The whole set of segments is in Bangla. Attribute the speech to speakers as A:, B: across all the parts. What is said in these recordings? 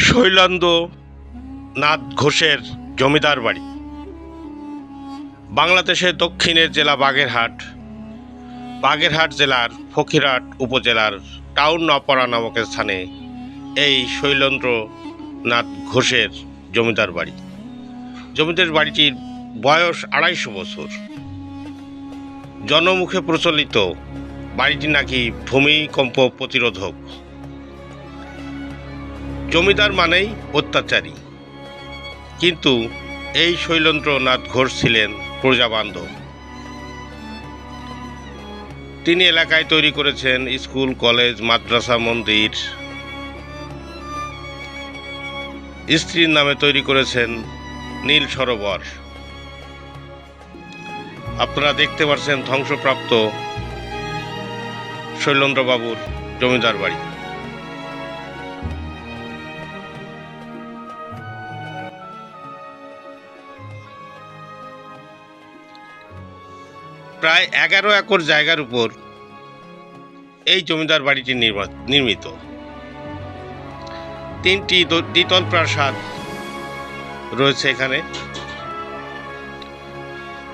A: শৈলন্দ নাথ ঘোষের জমিদার বাড়ি। বাংলাদেশের দক্ষিণের জেলা বাগেরহাট। বাগেরহাট জেলার ফকিরহাট উপজেলার টাউন নপাড়া নামক স্থানে এই শৈলেন্দ্র নাথ ঘোষের জমিদার বাড়ি। জমিদার বাড়িটির বয়স আড়াইশো বছর। জনমুখে প্রচলিত বাড়িটি নাকি ভূমিকম্প প্রতিরোধক। জমিদার মানেই অত্যাচারী। কিন্তু এই শৈলেন্দ্রনাথ ঘোষ ছিলেন প্রজাবান্ধব। তিনি এলাকায় তৈরি করেছেন স্কুল, কলেজ, মাদ্রাসা, মন্দির। স্ত্রীর নামে তৈরি করেছেন নীল সরোবর। আপনারা দেখতে পাচ্ছেন ধ্বংসপ্রাপ্ত শৈলেন্দ্রবাবুর জমিদার বাড়ি। প্রায় এগারো একর জায়গার উপর এই জমিদার বাড়িটি নির্মা- নির্মিত। তিনটি দ্বিতল প্রাসাদ রয়েছে এখানে।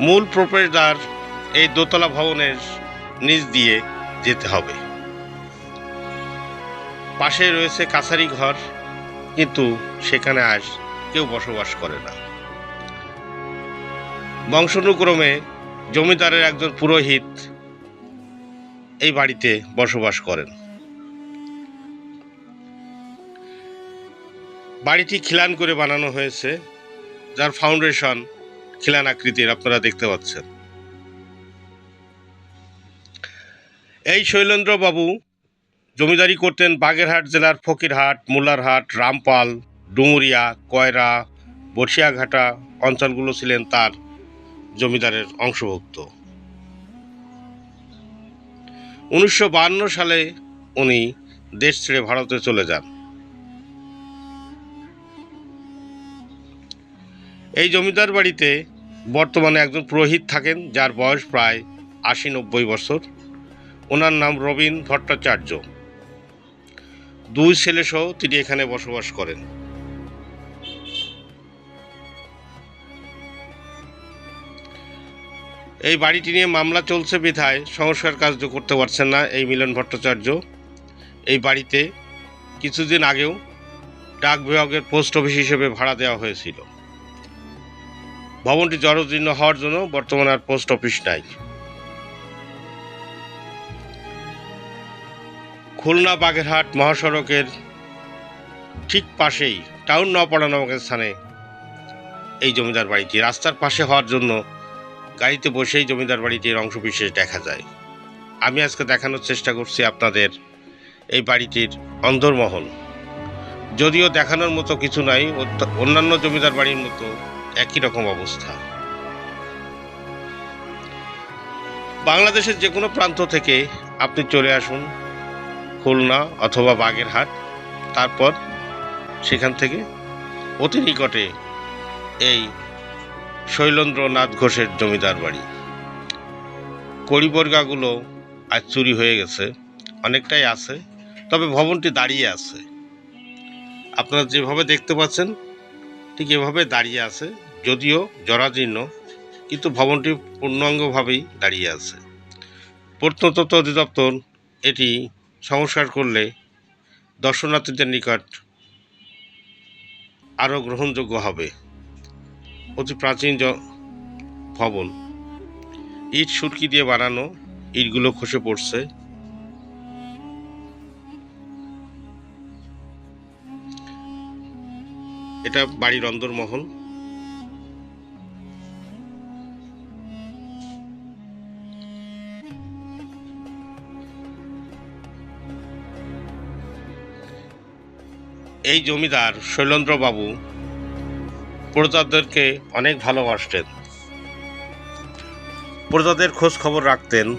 A: মূল প্রবেশদ্বার এই দোতলা ভবনের নিচ দিয়ে যেতে হবে। পাশে রয়েছে কাছারি ঘর, কিন্তু সেখানে আজ কেউ বসবাস করে না। বংশানুক্রমে জমিদারের একজন পুরোহিত এই বাড়িতে বসবাস করেন। বাড়িটি খিলান করে বানানো হয়েছে, যার ফাউন্ডেশন খিলান আকৃতির, আপনারা দেখতে পাচ্ছেন। এই শৈলেন্দ্র বাবু জমিদারি করতেন বাগেরহাট জেলার ফকিরহাট মুলারহাট রামপাল, ডুমুরিয়া, কয়রা, বসিয়াঘাটা অঞ্চলগুলো ছিলেন তার জমিদারের অংশভুক্ত। উনিশশো সালে উনি দেশ ছেড়ে ভারতে চলে যান। এই জমিদার বাড়িতে বর্তমানে একজন পুরোহিত থাকেন, যার বয়স প্রায় আশি নব্বই বছর। ওনার নাম রবীন ভট্টাচার্য। দুই ছেলেসহ তিনি এখানে বসবাস করেন। এই বাড়িটি নিয়ে মামলা চলছে বিধায়, সংস্কার কাজ করতে পারছেন না এই মিলন ভট্টাচার্য। এই বাড়িতে কিছুদিন আগেও ডাক বিভাগের পোস্ট অফিস হিসেবে ভাড়া দেওয়া হয়েছিল। ভবনটি জরাজীর্ণ হওয়ার জন্য বর্তমানে আর পোস্ট অফিস নাই। খুলনা বাগেরহাট মহাসড়কের ঠিক পাশেই টাউন নপাড়া নামক স্থানে এই জমিদার বাড়িটি, রাস্তার পাশে হওয়ার জন্য গাড়িতে বসেই জমিদার বাড়িটির অংশবিশেষ দেখা যায়। আমি আজকে দেখানোর চেষ্টা করছি আপনাদের এই বাড়িটির অন্দরমহল যদিও দেখানোর মতো কিছু নাই অন্যান্য জমিদার বাড়ির মতো একই রকম অবস্থা। বাংলাদেশের যে কোনো প্রান্ত থেকে আপনি চলে আসুন, খুলনা অথবা বাগেরহাট, তারপর সেখান থেকে অতি নিকটে এই শৈলেন্দ্রনাথ ঘোষের জমিদার বাড়ি। কড়িবর্গাগুলো আজ চুরি হয়ে গেছে, অনেকটাই আছে, তবে ভবনটি দাঁড়িয়ে আছে। আপনারা যেভাবে দেখতে পাচ্ছেন, ঠিক এভাবে দাঁড়িয়ে আছে, যদিও জরাজীর্ণ, কিন্তু ভবনটি পূর্ণাঙ্গভাবেই দাঁড়িয়ে আছে। প্রত্নতত্ত্ব অধিদপ্তর এটি সংস্কার করলে দর্শনার্থীদের নিকট আরও গ্রহণযোগ্য হবে। অতি প্রাচীন ভবন। ইট সুরকি দিয়ে বানানো ইটগুলো খসে পড়ছে। এটা বাড়ির অন্দরমহল। এই জমিদার শৈলেন্দ্রবাবু প্রজাদেরকে অনেক ভালোবাসতেন। প্রজাদের খোঁজ খবর রাখতেন।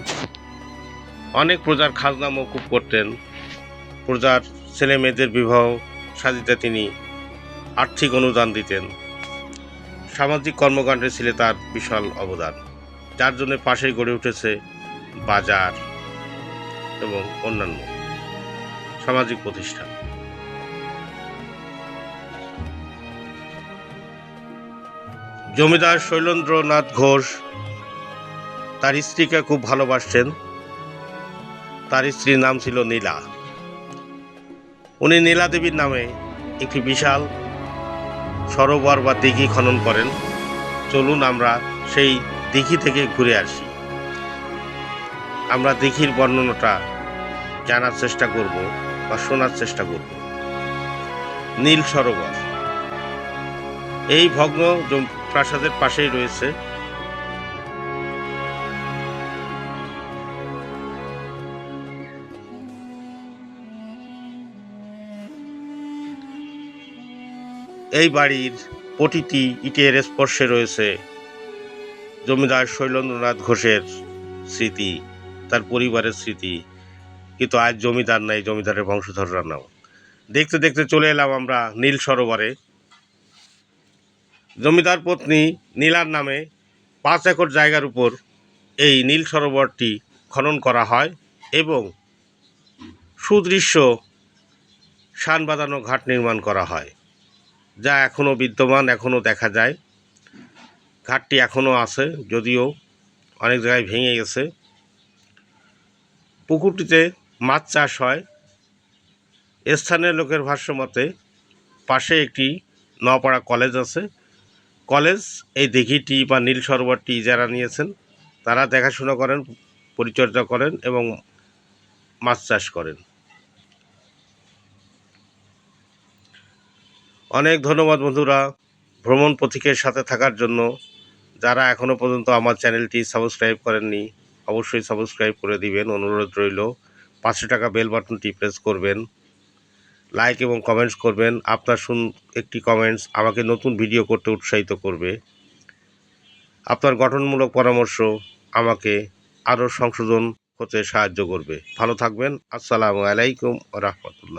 A: অনেক প্রজার খাজনা মকুব করতেন। প্রজার ছেলে মেয়েদের বিবাহ সাজিতে তিনি আর্থিক অনুদান দিতেন। সামাজিক কর্মকাণ্ডে ছিল তার বিশাল অবদান, যার জন্য পাশেই গড়ে উঠেছে বাজার এবং অন্যান্য সামাজিক প্রতিষ্ঠান। জমিদার শৈলেন্দ্রনাথ ঘোষ তার স্ত্রীকে খুব ভালোবাসতেন। তার স্ত্রীর নাম ছিল নীলা। উনি নীলা দেবীর নামে একটি বিশাল সরোবর বা দিঘি খনন করেন। চলুন আমরা সেই দিঘি থেকে ঘুরে আসি। আমরা দিঘির বর্ণনাটা জানার চেষ্টা করব বা শোনার চেষ্টা করব। নীল সরোবর। এই ভগ্ন প্রাসাদের পাশেই রয়েছে। এই বাড়ির প্রতিটি ইটের স্পর্শে রয়েছে জমিদার শৈলেন্দ্রনাথ ঘোষের স্মৃতি, তার পরিবারের স্মৃতি। কিন্তু আজ জমিদার নাই, জমিদারের বংশধররা নাও। দেখতে দেখতে চলে এলাম আমরা নীল সরোবরে। জমিদার পত্নী নীলার নামে পাঁচ একর জায়গার উপর এই নীল সরোবরটি খনন করা হয় এবং সুদৃশ্য শান বাঁধানো ঘাট নির্মাণ করা হয়, যা এখনও বিদ্যমান, এখনও দেখা যায়। ঘাটটি এখনও আছে, যদিও অনেক জায়গায় ভেঙে গেছে। পুকুরটিতে মাছ চাষ হয়। স্থানীয় লোকের ভাষ্য মতে পাশে একটি নপাড়া কলেজ আছে। কলেজ, এই দিঘিটি বা নীল সরোবরটি যারা নিয়েছেন, তারা দেখাশোনা করেন, পরিচর্যা করেন এবং মাছ চাষ করেন। অনেক ধন্যবাদ বন্ধুরা ভ্রমণ পথিকের সাথে থাকার জন্য। যারা এখনও পর্যন্ত আমার চ্যানেলটি সাবস্ক্রাইব করেননি, অবশ্যই সাবস্ক্রাইব করে দিবেন। অনুরোধ রইল, পাঁচশো টাকা বেল বাটনটি প্রেস করবেন। লাইক এবং কমেন্টস করবেন। আপনার শুন একটি কমেন্টস আমাকে নতুন ভিডিও করতে উৎসাহিত করবে। আপনার গঠনমূলক পরামর্শ আমাকে আরও সংশোধন হতে সাহায্য করবে। ভালো থাকবেন। আসসালামু আলাইকুম রহমতুল্লাহ।